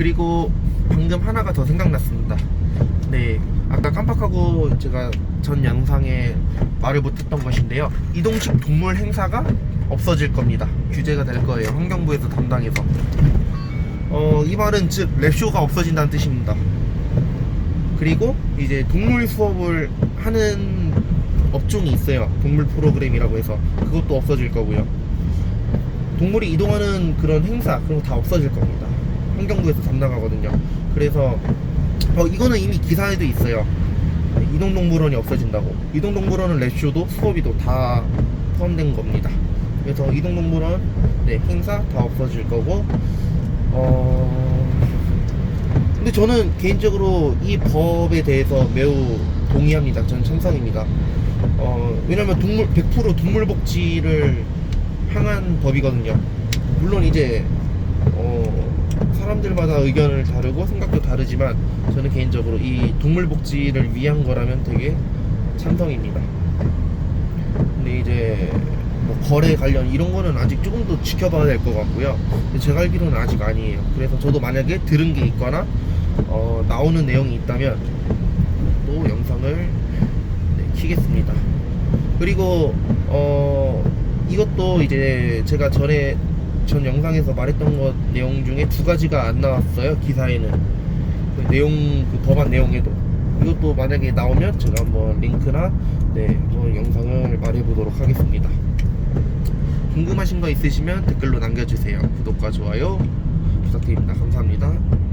그리고 방금 하나가 더 생각났습니다. 네, 아까 깜빡하고 제가 전 영상에 말을 못했던 것인데요. 이동식 동물 행사가 없어질 겁니다. 규제가 될 거예요. 환경부에서 담당해서. 어, 이 말은 즉 랩쇼가 없어진다는 뜻입니다. 그리고 이제 동물 수업을 하는 업종이 있어요. 동물 프로그램이라고 해서 그것도 없어질 거고요. 동물이 이동하는 그런 행사 그런 거 다 없어질 겁니다. 환경부에서 담당하거든요. 그래서 어, 이거는 이미 기사에도 있어요. 네, 이동동물원이 없어진다고. 이동동물원은 랩쇼도 수업이도 다 포함된 겁니다. 그래서 이동동물원 네, 행사 다 없어질 거고 어 근데 저는 개인적으로 이 법에 대해서 매우 동의합니다. 저는 찬성입니다. 어 왜냐면 동물 100% 동물 복지를 향한 법이거든요. 물론 이제 어 사람들마다 의견을 다르고 생각도 다르지만 저는 개인적으로 이 동물 복지를 위한 거라면 되게 찬성입니다. 근데 이제 뭐 거래 관련 이런 거는 아직 조금 더 지켜봐야 될 것 같고요. 제가 알기로는 아직 아니에요. 그래서 저도 만약에 들은 게 있거나 어, 나오는 내용이 있다면 또 영상을 네, 키겠습니다. 그리고 어, 이것도 이제 제가 전에 전 영상에서 말했던 것 내용 중에 두 가지가 안 나왔어요 기사에는 그 내용 그 법안 내용에도 이것도 만약에 나오면 제가 한번 링크나 네 한번 영상을 말해보도록 하겠습니다. 궁금하신 거 있으시면 댓글로 남겨주세요. 구독과 좋아요 부탁드립니다. 감사합니다.